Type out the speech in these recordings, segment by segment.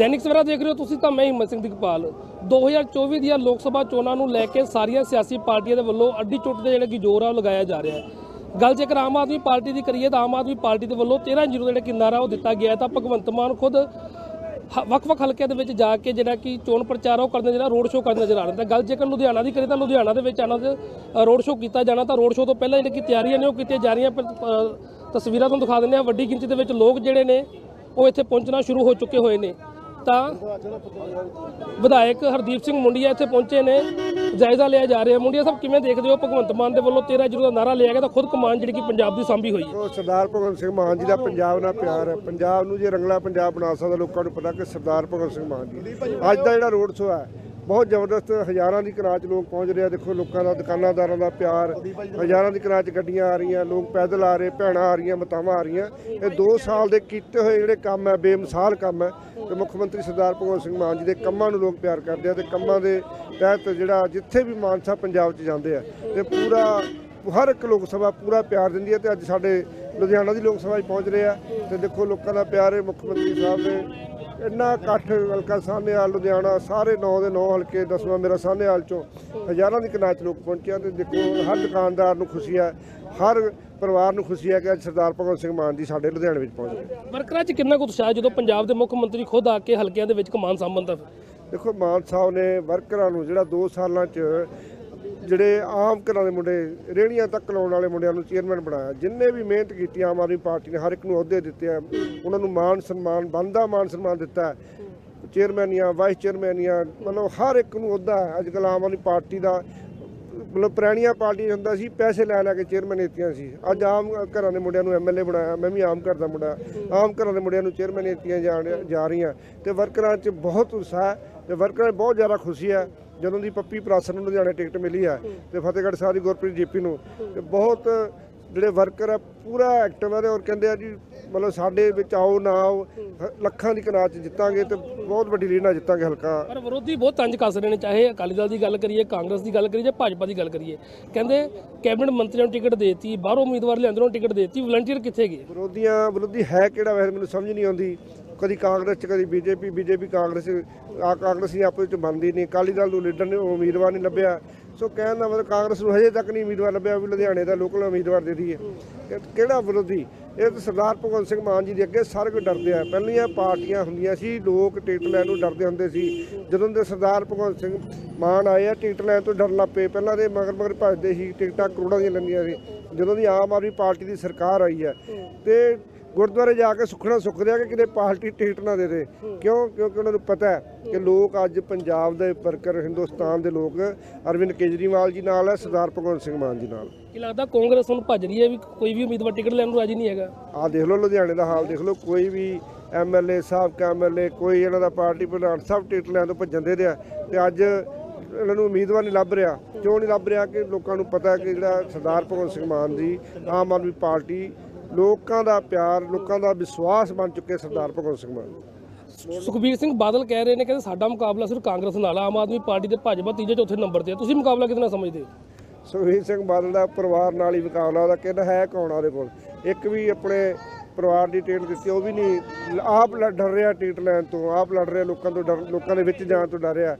ਦੈਨਿਕ ਸਵੇਰਾ ਦੇਖ ਰਹੇ ਹੋ ਤੁਸੀਂ ਤਾਂ ਮੈਂ ਹਿੰਮਤ ਸਿੰਘ ਦਿਗਪਾਲ 2024 ਦੀਆਂ ਲੋਕ ਸਭਾ ਚੋਣਾਂ ਨੂੰ ਲੈ ਕੇ ਸਾਰੀਆਂ ਸਿਆਸੀ ਪਾਰਟੀਆਂ ਦੇ ਵੱਲੋਂ ਅੱਡੀ ਚੁੱਟ ਦੇ ਜਿਹੜਾ ਕਿ ਜ਼ੋਰ ਆ ਉਹ ਲਗਾਇਆ ਜਾ ਰਿਹਾ ਹੈ। ਗੱਲ ਜੇਕਰ ਆਮ ਆਦਮੀ ਪਾਰਟੀ ਦੀ ਕਰੀਏ ਤਾਂ ਆਮ ਆਦਮੀ ਪਾਰਟੀ ਦੇ ਵੱਲੋਂ 13 ਜ਼ੀਰੋ ਜਿਹੜਾ ਕਿ ਨਾਰਾ ਉਹ ਦਿੱਤਾ ਗਿਆ ਤਾਂ ਭਗਵੰਤ ਮਾਨ ਖੁਦ ਹ- ਵੱਖ-ਵੱਖ ਹਲਕਿਆਂ ਦੇ ਵਿੱਚ ਜਾ ਕੇ ਜਿਹੜਾ ਕਿ ਚੋਣ ਪ੍ਰਚਾਰ ਉਹ ਕਰਦੇ ਜਿਹੜਾ ਰੋਡ ਸ਼ੋਅ ਕਰਦੇ ਨਜ਼ਰ ਆ ਰਹੇ ਤਾਂ ਗੱਲ ਜੇਕਰ ਲੁਧਿਆਣਾ ਦੀ ਕਰੀਏ ਤਾਂ ਲੁਧਿਆਣਾ ਦੇ ਵਿੱਚ ਇਹਨਾਂ ਰੋਡ ਸ਼ੋਅ ਕੀਤਾ ਜਾਣਾ ਤਾਂ ਰੋਡ ਸ਼ੋਅ ਤੋਂ ਪਹਿਲਾਂ ਜਿਹੜੀ ਕਿ ਤਿਆਰੀਆਂ ਨੇ ਉਹ ਕੀਤੀਆਂ ਜਾ ਰਹੀਆਂ। ਤਸਵੀਰਾਂ ਤੁਹਾਨੂੰ ਦਿਖਾ ਦਿੰਦੇ ਆ ਵੱਡੀ ਗਿਣਤੀ ਦੇ ਵਿੱਚ ਲੋਕ ਜਿਹੜੇ ਨੇ ਉਹ ਇੱਥੇ ਪਹੁੰਚਣਾ ਸ਼ੁਰੂ ਹੋ ਚੁੱਕੇ ਹੋਏ ਨੇ। ਤਾਂ ਵਿਧਾਇਕ ਹਰਦੀਪ ਸਿੰਘ ਮੁੰਡੀਆ ਇੱਥੇ ਪਹੁੰਚੇ ਨੇ, ਜਾਇਜ਼ਾ ਲਿਆ ਜਾ ਰਿਹਾ। ਮੁੰਡੀਆ ਸਾਹਿਬ, ਕਿਵੇਂ ਦੇਖਦੇ ਹੋ? ਭਗਵੰਤ ਮਾਨ ਦੇ ਵੱਲੋਂ 13 ਜ਼ੀਰੋ ਦਾ ਨਾਰਾ ਲਿਆ ਗਿਆ, ਤਾਂ ਖੁਦ ਕਮਾਨ ਜਿਹੜੀ ਕਿ ਪੰਜਾਬ ਦੀ ਸਾਂਭੀ ਹੋਈ ਹੈ। ਸਰਦਾਰ ਭਗਵੰਤ ਸਿੰਘ ਮਾਨ ਜੀ ਦਾ ਪੰਜਾਬ ਨਾਲ ਪਿਆਰ ਹੈ। ਪੰਜਾਬ ਨੂੰ ਜੇ ਰੰਗਲਾ ਪੰਜਾਬ ਬਣਾ ਸਕਦਾ, ਲੋਕਾਂ ਨੂੰ ਪਤਾ ਕਿ ਸਰਦਾਰ ਭਗਵੰਤ ਸਿੰਘ ਮਾਨ ਜੀ। ਅੱਜ ਦਾ ਜਿਹੜਾ ਰੋਡ ਸ਼ੋਅ ਹੈ ਬਹੁਤ ਜ਼ਬਰਦਸਤ ਹਜ਼ਾਰਾਂ ਦੀ ਕਨਾਚ ਲੋਕ ਪਹੁੰਚ ਰਹੇ ਆ। ਦੇਖੋ ਲੋਕਾਂ ਦਾ ਦੁਕਾਨਾਦਾਰਾਂ ਦਾ ਪਿਆਰ, ਹਜ਼ਾਰਾਂ ਦੀ ਕਨਾਚ ਗੱਡੀਆਂ ਆ ਰਹੀਆਂ, ਲੋਕ ਪੈਦਲ ਆ ਰਹੇ, ਭੈਣਾਂ ਆ ਰਹੀਆਂ, ਮਾਤਾਵਾਂ ਆ ਰਹੀਆਂ। ਇਹ 2 ਸਾਲ ਦੇ ਕੀਤੇ ਹੋਏ ਜਿਹੜੇ ਕੰਮ ਹੈ ਬੇਮਿਸਾਲ ਕੰਮ ਹੈ ਤੇ ਮੁੱਖ ਮੰਤਰੀ ਸਰਦਾਰ ਭਗਵੰਤ ਸਿੰਘ ਮਾਨ ਜੀ ਦੇ ਕੰਮਾਂ ਨੂੰ ਲੋਕ ਪਿਆਰ ਕਰਦੇ ਆ ਤੇ ਕੰਮਾਂ ਦੇ ਤਹਿਤ ਜਿਹੜਾ ਜਿੱਥੇ ਵੀ ਮਾਨਸਾ ਪੰਜਾਬ 'ਚ ਜਾਂਦੇ ਆ ਤੇ ਪੂਰਾ, ਹਰ ਇੱਕ ਲੋਕ ਸਭਾ ਪੂਰਾ ਪਿਆਰ ਦਿੰਦੀ ਹੈ ਤੇ ਅੱਜ ਸਾਡੇ ਲੁਧਿਆਣਾ ਦੀ ਲੋਕ ਸਭਾ 'ਚ ਪਹੁੰਚ ਰਹੇ ਆ ਤੇ ਦੇਖੋ ਲੋਕਾਂ ਦਾ ਪਿਆਰ ਹੈ ਮੁੱਖ ਮੰਤਰੀ ਸਾਹਿਬ ਦੇ ਇੰਨਾ ਇਕੱਠ ਹਲਕਾ ਸਾਹਨੇਵਾਲ ਲੁਧਿਆਣਾ ਸਾਰੇ 9 ਦੇ 9 ਹਲਕੇ ਦਸਵਾਂ ਮੇਰਾ ਸਾਹਨੇਵਾਲ ਚੋਂ ਹਜ਼ਾਰਾਂ ਦੀ ਕਨਾਚ ਲੋਕ ਪਹੁੰਚਿਆ ਤੇ ਦੇਖੋ ਹਰ ਦੁਕਾਨਦਾਰ ਨੂੰ ਖੁਸ਼ੀ ਹੈ ਹਰ ਪਰਿਵਾਰ ਨੂੰ ਖੁਸ਼ੀ ਹੈ ਕਿ ਅੱਜ ਸਰਦਾਰ ਭਗਵੰਤ ਸਿੰਘ ਮਾਨ ਜੀ ਸਾਡੇ ਲੁਧਿਆਣੇ ਵਿੱਚ ਪਹੁੰਚ ਗਏ। ਵਰਕਰਾਂ 'ਚ ਕਿੰਨਾ ਕੁ ਉਤਸ਼ਾਹ ਜਦੋਂ ਪੰਜਾਬ ਦੇ ਮੁੱਖ ਮੰਤਰੀ ਖੁਦ ਆ ਕੇ ਹਲਕਿਆਂ ਦੇ ਵਿੱਚ ਕਮਾਨ ਦਾ ਦੇਖੋ ਮਾਨ ਸਾਹਿਬ ਨੇ ਵਰਕਰਾਂ ਨੂੰ ਜਿਹੜਾ 2 ਸਾਲਾਂ 'ਚ ਜਿਹੜੇ ਆਮ ਘਰਾਂ ਦੇ ਮੁੰਡੇ ਰੇਹੜੀਆਂ ਤੱਕ ਲਾਉਣ ਵਾਲੇ ਮੁੰਡਿਆਂ ਨੂੰ ਚੇਅਰਮੈਨ ਬਣਾਇਆ। ਜਿੰਨੇ ਵੀ ਮਿਹਨਤ ਕੀਤੀ ਆਮ ਆਦਮੀ ਪਾਰਟੀ ਨੇ ਹਰ ਇੱਕ ਨੂੰ ਅਹੁਦੇ ਦਿੱਤੇ ਆ। ਉਹਨਾਂ ਨੂੰ ਮਾਨ ਸਨਮਾਨ ਬੰਦਾ ਮਾਨ ਸਨਮਾਨ ਦਿੱਤਾ। ਚੇਅਰਮੈਨੀਆਂ ਵਾਈਸ ਚੇਅਰਮੈਨੀਆਂ ਮਤਲਬ ਹਰ ਇੱਕ ਨੂੰ ਅਹੁਦਾ ਅੱਜ ਕੱਲ੍ਹ ਆਮ ਆਦਮੀ ਪਾਰਟੀ ਦਾ ਮਤਲਬ ਪੁਰਾਣੀਆਂ ਪਾਰਟੀ ਹੁੰਦਾ ਸੀ, ਪੈਸੇ ਲੈ ਲੈ ਕੇ ਚੇਅਰਮੈਨ ਦਿੱਤੀਆਂ ਸੀ। ਅੱਜ ਆਮ ਘਰਾਂ ਦੇ ਮੁੰਡਿਆਂ ਨੂੰ ਐਮਐਲਏ ਬਣਾਇਆ, ਮੈਂ ਵੀ ਆਮ ਘਰ ਦਾ ਮੁੰਡਾ। ਆਮ ਘਰਾਂ ਦੇ ਮੁੰਡਿਆਂ ਨੂੰ ਚੇਅਰਮੈਨ ਦਿੱਤੀਆਂ ਜਾਣ- ਜਾ ਰਹੀਆਂ। ਤੇ ਵਰਕਰਾਂ 'ਚ ਬਹੁਤ ਉਤਸ਼ਾਹ ਹੈ ਤੇ ਵਰਕਰਾਂ 'ਚ ਬਹੁਤ ਜ਼ਿਆਦਾ ਖੁਸ਼ੀ ਹੈ। ਜਦੋਂ ਦੀ ਪੱਪੀ ਪ੍ਰਾਸਨ ਨੂੰ ਲੁਧਿਆਣੇ ਟਿਕਟ ਮਿਲੀ ਹੈ ਤੇ ਫਤਿਹਗੜ੍ਹ ਸਾਹਿਬ ਦੀ ਗੁਰਪ੍ਰੀਤ ਜੀਪੀ ਨੂੰ, ਤੇ ਬਹੁਤ ਜਿਹੜੇ ਵਰਕਰ ਆ, ਪੂਰਾ ਐਕਟਿਵ ਹੈ ਤੇ ਔਰ ਕਹਿੰਦੇ ਆ ਜੀ ਮਤਲਬ ਸਾਡੇ ਵਿੱਚ ਆਓ ਨਾ ਆਓ ਹ- ਲੱਖਾਂ ਦੀ ਕਨਾਚ ਜਿੱਤਾਂਗੇ ਤੇ ਬਹੁਤ ਵੱਡੀ ਲੀਡ ਨਾਲ ਜਿੱਤਾਂਗੇ ਹਲਕਾ। ਪਰ ਵਿਰੋਧੀ ਬਹੁਤ ਤੰਜ ਕੱਸ ਰਹੇ ਨੇ ਚਾਹੇ ਅਕਾਲੀ ਦਲ ਦੀ ਗੱਲ ਕਰੀਏ ਕਾਂਗਰਸ ਦੀ ਗੱਲ ਕਰੀਏ ਜਾਂ ਭਾਜਪਾ ਦੀ ਗੱਲ ਕਰੀਏ। ਕਹਿੰਦੇ ਕੈਬਨਿਟ ਮੰਤਰੀਆਂ ਨੂੰ ਟਿਕਟ ਦੇਤੀ ਬਾਹਰੋਂ ਉਮੀਦਵਾਰ ਲਿਆਂਦਰੋਂ ਟਿਕਟ ਦੇਤੀ ਵਲੰਟੀਅਰ ਕਿੱਥੇ ਗਏ? ਵਿਰੋਧੀਆਂ ਵਿਰੋਧੀ ਹੈ ਕਿਹੜਾ ਵੈਸੇ ਮੈਨੂੰ ਸਮਝ ਨਹੀਂ ਆਉਂਦੀ। ਕਦੀ ਕਾਂਗਰਸ ਚ ਕਦੀ ਬੀਜੇਪੀ ਬੀਜੇਪੀ ਕਾਂਗਰਸ ਆ ਕਾਂਗਰਸੀ ਆਪਸ ਵਿੱਚ ਬਣਦੀ ਨਹੀਂ। ਅਕਾਲੀ ਦਲ ਨੂੰ ਲੀਡਰ ਨੇ ਉਮੀਦਵਾਰ ਨਹੀਂ ਲੱਭਿਆ। ਸੋ ਕਹਿਣ ਦਾ ਮਤਲਬ ਕਾਂਗਰਸ ਨੂੰ ਹਜੇ ਤੱਕ ਨਹੀਂ ਉਮੀਦਵਾਰ ਲੱਭਿਆ ਵੀ ਲੁਧਿਆਣੇ ਦਾ ਲੋਕਲ ਉਮੀਦਵਾਰ ਦੇ ਦਈਏ ਕਿਹੜਾ ਵਿਰੋਧੀ? ਇਹ ਤਾਂ ਸਰਦਾਰ ਭਗਵੰਤ ਸਿੰਘ ਮਾਨ ਜੀ ਦੇ ਅੱਗੇ ਸਾਰੇ ਕੋਈ ਡਰਦੇ ਆ। ਪਹਿਲੀਆਂ ਪਾਰਟੀਆਂ ਹੁੰਦੀਆਂ ਸੀ, ਲੋਕ ਟਿਕਟ ਲੈਣ ਨੂੰ ਡਰਦੇ ਹੁੰਦੇ ਸੀ। ਜਦੋਂ ਦੇ ਸਰਦਾਰ ਭਗਵੰਤ ਸਿੰਘ ਮਾਨ ਆਏ ਆ, ਟਿਕਟ ਲੈਣ ਤੋਂ ਡਰਨ ਲੱਗ ਪਏ। ਪਹਿਲਾਂ ਦੇ ਮਗਰ ਮਗਰ ਭੱਜਦੇ ਸੀ, ਟਿਕਟਾਂ ਕਰੋੜਾਂ ਦੀਆਂ ਲੈਂਦੀਆਂ ਸੀ। ਜਦੋਂ ਦੀ ਆਮ ਆਦਮੀ ਪਾਰਟੀ ਦੀ ਸਰਕਾਰ ਆਈ ਹੈ ਤੇ ਗੁਰਦੁਆਰੇ ਜਾ ਕੇ ਸੁਖਣਾ ਸੁੱਖ ਰਿਹਾ ਕਿ ਕਿਤੇ ਪਾਰਟੀ ਟਿਕਟ ਨਾ ਦੇ ਦੇ। ਕਿਉਂ? ਕਿਉਂਕਿ ਉਹਨਾਂ ਨੂੰ ਪਤਾ ਹੈ ਕਿ ਲੋਕ ਅੱਜ ਪੰਜਾਬ ਦੇ ਵਰਕਰ ਹਿੰਦੁਸਤਾਨ ਦੇ ਲੋਕ ਅਰਵਿੰਦ ਕੇਜਰੀਵਾਲ ਜੀ ਨਾਲ ਹੈ ਸਰਦਾਰ ਭਗਵੰਤ ਸਿੰਘ ਮਾਨ ਜੀ ਨਾਲ। ਕੀ ਲੱਗਦਾ ਕਾਂਗਰਸ ਹੁਣ ਭੱਜ ਰਹੀ ਹੈ ਵੀ ਕੋਈ ਵੀ ਉਮੀਦਵਾਰ ਟਿਕਟ ਲੈਣ ਨੂੰ ਰਾਜੀ ਨਹੀਂ ਹੈਗਾ? ਆਹ ਦੇਖ ਲਓ ਲੁਧਿਆਣੇ ਦਾ ਹਾਲ ਦੇਖ ਲਓ ਕੋਈ ਵੀ ਐਮਐਲਏ ਸਾਬਕਾ ਐਮਐਲਏ ਕੋਈ ਇਹਨਾਂ ਦਾ ਪਾਰਟੀ ਪ੍ਰਧਾਨ ਸਭ ਟਿਕਟ ਲੈਣ ਤੋਂ ਭੱਜਣ ਦੇ ਰਿਹਾ ਤੇ ਅੱਜ ਇਹਨਾਂ ਨੂੰ ਉਮੀਦਵਾਰ ਨਹੀਂ ਲੱਭ ਰਿਹਾ। ਕਿਉਂ ਨਹੀਂ ਲੱਭ ਰਿਹਾ ਕਿ ਲੋਕਾਂ ਨੂੰ ਪਤਾ ਹੈ ਕਿ ਜਿਹੜਾ ਸਰਦਾਰ ਭਗਵੰਤ ਸਿੰਘ ਮਾਨ ਦੀ ਆਮ ਆਦਮੀ ਪਾਰਟੀ ਲੋਕਾਂ ਦਾ ਪਿਆਰ ਲੋਕਾਂ ਦਾ ਵਿਸ਼ਵਾਸ ਬਣ ਚੁੱਕੇ ਸਰਦਾਰ ਭਗਵੰਤ ਸਿੰਘ ਮਾਨ ਸੁਖਬੀਰ ਸਿੰਘ ਬਾਦਲ ਕਹਿ ਰਹੇ ਨੇ ਕਹਿੰਦੇ ਸਾਡਾ ਮੁਕਾਬਲਾ ਸਿਰਫ ਕਾਂਗਰਸ ਨਾਲ ਆ, ਆਮ ਆਦਮੀ ਪਾਰਟੀ ਤੇ ਭਾਜਪਾ ਤੀਜੇ ਚੌਥੇ ਨੰਬਰ ਤੇ ਆ। ਤੁਸੀਂ ਮੁਕਾਬਲਾ ਕਿਹਦੇ ਨਾਲ ਸਮਝਦੇ ਹੋ? ਸੁਖਬੀਰ ਸਿੰਘ ਬਾਦਲ ਦਾ ਪਰਿਵਾਰ ਨਾਲ ਹੀ ਮੁਕਾਬਲਾ ਉਹਦਾ ਕਹਿੰਦਾ ਹੈ ਕੌਣ ਆ ਉਹਦੇ ਕੋਲ? ਇੱਕ ਵੀ ਆਪਣੇ ਪਰਿਵਾਰ ਦੀ ਟਿਕਟ ਦਿੱਤੀ, ਉਹ ਵੀ ਨਹੀਂ, ਆਪ ਲੜ ਡਰ ਰਿਹਾ ਟਿਕਟ ਲੈਣ ਤੋਂ, ਆਪ ਲੜ ਰਿਹਾ ਲੋਕਾਂ ਤੋਂ ਡਰ, ਲੋਕਾਂ ਦੇ ਵਿੱਚ ਜਾਣ ਤੋਂ ਡਰ ਰਿਹਾ।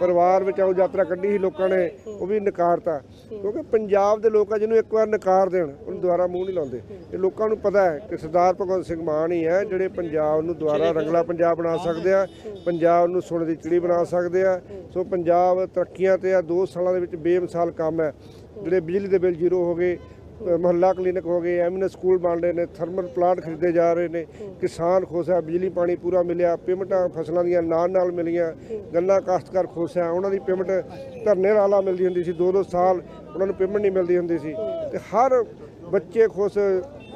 ਪਰਿਵਾਰ ਵਿੱਚ ਆਉ ਯਾਤਰਾ ਕੱਢੀ ਸੀ ਲੋਕਾਂ ਨੇ, ਉਹ ਵੀ ਨਕਾਰਤਾ। ਕਿਉਂਕਿ ਪੰਜਾਬ ਦੇ ਲੋਕ ਆ ਜਿਹਨੂੰ ਇੱਕ ਵਾਰ ਨਕਾਰ ਦੇਣ, ਉਹਨੂੰ ਦੁਬਾਰਾ ਮੂੰਹ ਨਹੀਂ ਲਾਉਂਦੇ। ਇਹ ਲੋਕਾਂ ਨੂੰ ਪਤਾ ਹੈ ਕਿ ਸਰਦਾਰ ਭਗਵੰਤ ਸਿੰਘ ਮਾਨ ਹੀ ਹੈ, ਜਿਹੜੇ ਪੰਜਾਬ ਨੂੰ ਦੁਬਾਰਾ ਰੰਗਲਾ ਪੰਜਾਬ ਬਣਾ ਸਕਦੇ ਆ, ਪੰਜਾਬ ਨੂੰ ਸੋਨੇ ਦੀ ਚਿੜੀ ਬਣਾ ਸਕਦੇ ਆ। ਸੋ ਪੰਜਾਬ ਤਰੱਕੀਆਂ ਤੇ ਆ 2 ਸਾਲਾਂ ਦੇ ਵਿੱਚ ਬੇਮਿਸਾਲ ਕੰਮ ਹੈ। ਜਿਹੜੇ ਬਿਜਲੀ ਦੇ ਬਿੱਲ ਜ਼ੀਰੋ ਹੋ ਗਏ ਮਹੱਲਾ ਕਲੀਨਿਕ ਹੋ ਗਏ ਐਮਐਨ ਸਕੂਲ ਬਣ ਰਹੇ ਨੇ, ਥਰਮਲ ਪਲਾਂਟ ਖਰੀਦੇ ਜਾ ਰਹੇ ਨੇ, ਕਿਸਾਨ ਖੁਸ਼ ਹੈ, ਬਿਜਲੀ ਪਾਣੀ ਪੂਰਾ ਮਿਲਿਆ, ਪੇਮੈਂਟਾਂ ਫਸਲਾਂ ਦੀਆਂ ਨਾਲ ਨਾਲ ਮਿਲੀਆਂ, ਗੰਨਾ ਕਾਸ਼ਤਕਾਰ ਖੁਸ਼ ਹੈ, ਉਹਨਾਂ ਦੀ ਪੇਮੈਂਟ ਧਰਨੇ ਵਾਲਾ ਮਿਲਦੀ ਹੁੰਦੀ ਸੀ, ਦੋ ਦੋ ਸਾਲ ਉਹਨਾਂ ਨੂੰ ਪੇਮੈਂਟ ਨਹੀਂ ਮਿਲਦੀ ਹੁੰਦੀ ਸੀ। ਤੇ ਹਰ ਬੱਚੇ ਖੁਸ਼,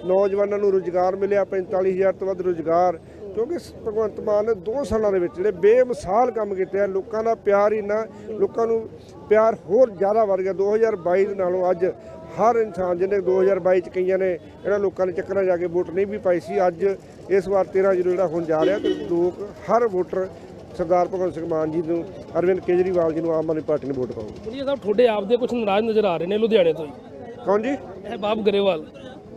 ਨੌਜਵਾਨਾਂ ਨੂੰ ਰੁਜ਼ਗਾਰ ਮਿਲਿਆ 45000 ਤੋਂ ਵੱਧ ਰੁਜ਼ਗਾਰ, ਕਿਉਂਕਿ ਭਗਵੰਤ ਮਾਨ ਨੇ 2 ਸਾਲਾਂ ਦੇ ਵਿੱਚ ਜਿਹੜੇ ਬੇਮਿਸਾਲ ਕੰਮ ਕੀਤੇ ਆ, ਲੋਕਾਂ ਦਾ ਪਿਆਰ ਹੀ ਨਾ ਲੋਕਾਂ ਨੂੰ ਪਿਆਰ ਹੋਰ ਜ਼ਿਆਦਾ ਵੱਧ ਗਿਆ 2022 ਦੇ ਨਾਲੋਂ ਅੱਜ ਹਰ ਇਨਸਾਨ ਜਿਹਨੇ 2022 ਚ ਕਈਆਂ ਨੇ ਇਹਨਾਂ ਲੋਕਾਂ ਨੇ ਚੱਕਰਾਂ ਜਾ ਕੇ ਵੋਟ ਨਹੀਂ ਵੀ ਪਾਈ ਸੀ ਅੱਜ ਇਸ ਵਾਰ 13 ਜ਼ੀਰੋ ਜਿਹੜਾ ਹੁਣ ਜਾ ਰਿਹਾ ਤੇ ਲੋਕ ਹਰ ਵੋਟਰ ਸਰਦਾਰ ਭਗਵੰਤ ਸਿੰਘ ਮਾਨ ਜੀ ਨੂੰ ਅਰਵਿੰਦ ਕੇਜਰੀਵਾਲ ਜੀ ਨੂੰ ਆਮ ਆਦਮੀ ਪਾਰਟੀ ਨੂੰ ਵੋਟ ਪਾਉਗੇ ਮੁੰਡੀਆ ਸਾਹਿਬ ਤੁਹਾਡੇ ਆਪ ਦੇ ਕੁਝ ਨਾਰਾਜ਼ ਨਜ਼ਰ ਆ ਰਹੇ ਨੇ ਲੁਧਿਆਣੇ ਤੋਂ ਹੀ। ਕੌਣ ਜੀ? ਇਹ ਬਾਬ ਗਰੇਵਾਲ।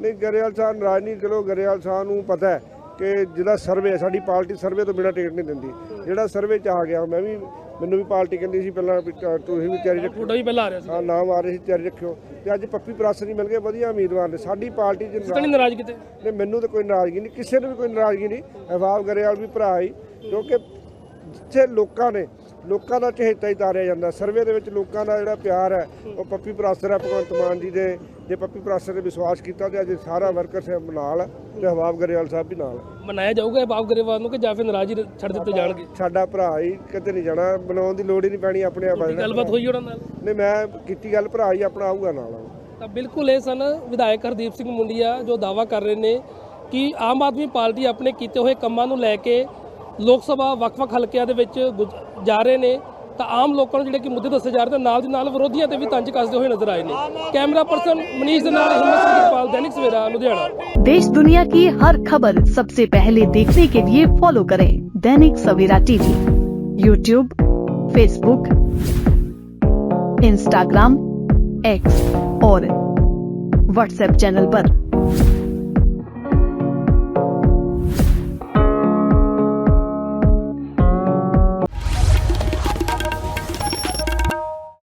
ਨਹੀਂ ਗਰੇਵਾਲ ਸਾਹਿਬ ਨਾਰਾਜ਼ ਨਹੀਂ ਚਲੋ ਗਰੇਵਾਲ ਸਾਹਿਬ ਨੂੰ ਪਤਾ ਹੈ। ਕਿ ਜਿਹਦਾ ਸਰਵੇ ਸਾਡੀ ਪਾਰਟੀ ਸਰਵੇ ਤੋਂ ਬਿਨਾਂ ਟਿਕਟ ਨਹੀਂ ਦਿੰਦੀ। ਜਿਹੜਾ ਸਰਵੇ ਚ ਆ ਗਿਆ ਮੈਂ ਵੀ ਮੈਨੂੰ ਵੀ ਪਾਰਟੀ ਕਹਿੰਦੀ ਸੀ ਪਹਿਲਾਂ ਤੁਸੀਂ ਵੀ ਤਿਆਰੀ ਰੱਖੋ ਫੋਟੋ ਵੀ ਪਹਿਲਾਂ ਆ ਰਿਹਾ ਸੀ। ਹਾਂ ਨਾਮ ਆ ਰਹੇ ਸੀ ਤਿਆਰੀ ਰੱਖਿਓ। ਤੇ ਅੱਜ ਪੱਪੀ ਪ੍ਰਾਸਰ ਜੀ ਮਿਲ ਗਏ ਵਧੀਆ ਉਮੀਦਵਾਰ ਨੇ। ਸਾਡੀ ਪਾਰਟੀ ਚ ਨਹੀਂ ਨਾਰਾਜ਼ ਕਿਤੇ? ਨੇ ਮੈਨੂੰ ਤਾਂ ਕੋਈ ਨਾਰਾਜ਼ਗੀ ਨਹੀਂ ਕਿਸੇ ਨੂੰ ਵੀ ਕੋਈ ਨਾਰਾਜ਼ਗੀ ਨਹੀਂ। ਅਹਿਬਾਬ ਗਰੇਵਾਲ ਵੀ ਭਰਾ ਹੀ ਕਿਉਂਕਿ ਜਿੱਥੇ ਲੋਕਾਂ ਨੇ ਲੋਕਾਂ ਦਾ ਚਹੇਤਾ ਹੀ ਤਾਰਿਆ ਜਾਂਦਾ। ਸਰਵੇ ਦੇ ਵਿੱਚ ਲੋਕਾਂ ਦਾ ਜਿਹੜਾ ਪਿਆਰ ਹੈ ਉਹ ਪੱਪੀ ਪ੍ਰਾਸਰ ਹੈ ਭਗਵੰਤ ਮਾਨ ਜੀ ਦੇ। ਜੇ ਪੱਪੀ ਪ੍ਰਾਸਰ ਨੇ ਵਿਸ਼ਵਾਸ ਕੀਤਾ ਤੇ ਅੱਜ ਸਾਰਾ ਵਰਕਰ ਸਾਹਿਬ ਨਾਲ ਤੇ ਅਹਿਬਾਬ ਗਰੇਵਾਲ ਸਾਹਿਬ ਵੀ ਨਾਲ। ਮਨਾਇਆ ਜਾਊਗਾ ਬਾਬ ਗਰੇਵਾਲ ਨੂੰ ਕਿ ਜਾਂ ਫਿਰ ਨਾਰਾਜ਼ੀ ਛੱਡ ਦਿੱਤੇ ਜਾਣਗੇ? ਸਾਡਾ ਭਰਾ ਹੀ ਕਿਤੇ ਨਹੀਂ ਜਾਣਾ। ਬਣਾਉਣ ਦੀ ਲੋੜ ਹੀ ਨਹੀਂ ਪੈਣੀ ਆਪਣੇ ਆਪ। ਗੱਲਬਾਤ ਹੋਈ ਉਹਨਾਂ ਨਾਲ? ਨਹੀਂ ਮੈਂ ਕੀਤੀ ਗੱਲ ਭਰਾ ਹੀ ਆਪਣਾ ਆਊਗਾ ਨਾਲ। ਤਾਂ ਬਿਲਕੁਲ ਇਹ ਸਨ ਵਿਧਾਇਕ ਹਰਦੀਪ ਸਿੰਘ ਮੁੰਡੀਆ ਜੋ ਦਾਵਾ ਕਰ ਰਹੇ ਨੇ ਕਿ ਆਮ ਆਦਮੀ ਪਾਰਟੀ ਆਪਣੇ ਕੀਤੇ ਹੋਏ ਕੰਮਾਂ ਨੂੰ ਲੈ ਕੇ ਲੋਕ ਸਭਾ ਵੱਖ-ਵੱਖ ਹਲਕਿਆਂ ਦੇ ਵਿੱਚ ਗੁਜ- ਜਾ ਰਹੇ ਨੇ ਤਾਂ ਆਮ ਲੋਕਾਂ ਨੂੰ ਜਿਹੜੇ ਕਿ ਮੁੱਦੇ ਦੱਸੇ ਜਾ ਰਹੇ ਨੇ ਨਾਲ ਦੀ ਨਾਲ ਵਿਰੋਧੀਆਂ ਤੇ ਵੀ ਤੰਜ ਕੱਸਦੇ ਹੋਏ ਨਜ਼ਰ ਆਏ ਨੇ ਕੈਮਰਾ ਪਰਸਨ ਮਨੀਸ਼ ਦੇ ਨਾਲ ਹਿੰਮਤ ਸਿੰਘ ਇਕਬਾਲ ਦੈਨਿਕ ਸਵੇਰਾ ਲੁਧਿਆਣਾ देश दुनिया की हर खबर सबसे पहले देखने के लिए फॉलो करें Dainik Savera TV YouTube Facebook Instagram X और व्हाट्सएप चैनल पर।